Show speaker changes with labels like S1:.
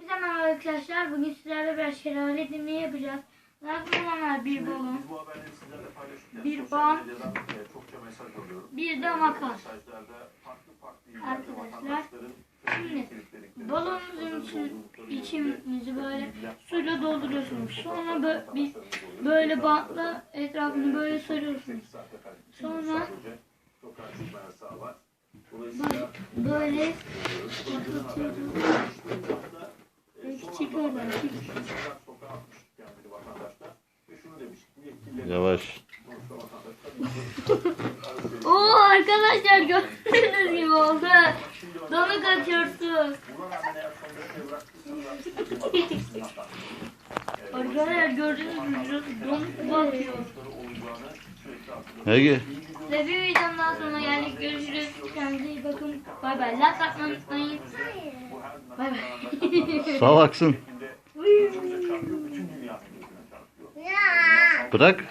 S1: Hepinize merhaba arkadaşlar. Bugün sizlerle bir şelale deneyi yapacağız. Nasıl olanlar bir balon,
S2: bu haberleri sizlerle paylaşırken
S1: Bir
S2: sosyal medyadan, e, çokça mesaj alıyorum.
S1: bir de makas.
S2: Mesajlarda farklı farklı illerde
S1: Arkadaşlar,
S2: vatandaşların
S1: şimdi balonunuzun için, içimizi böyle suyla dolduruyorsunuz. Sonra bö- bir, böyle bantla etrafını böyle sarıyorsunuz. Sonra Böyle
S2: Sonucun
S3: Yavaş.
S1: Oo arkadaşlar gördüğünüz gibi oldu. Donuk atıyorsun.
S2: Buna rağmen eğer son dakikaya bıraktıysanız
S1: Arkadaşlar gördüğünüz gibi donuk bakıyor.
S3: Ege.
S1: Ve bir videonun daha sonuna geldik. Görüşürüz. Kendinize iyi bakın. Bay bay. Like atmayı unutmayın. Bay bay.
S3: Salaksın.
S2: Çarpıyor, bütün dünyanın gözüne çarpıyor.
S3: Bırak.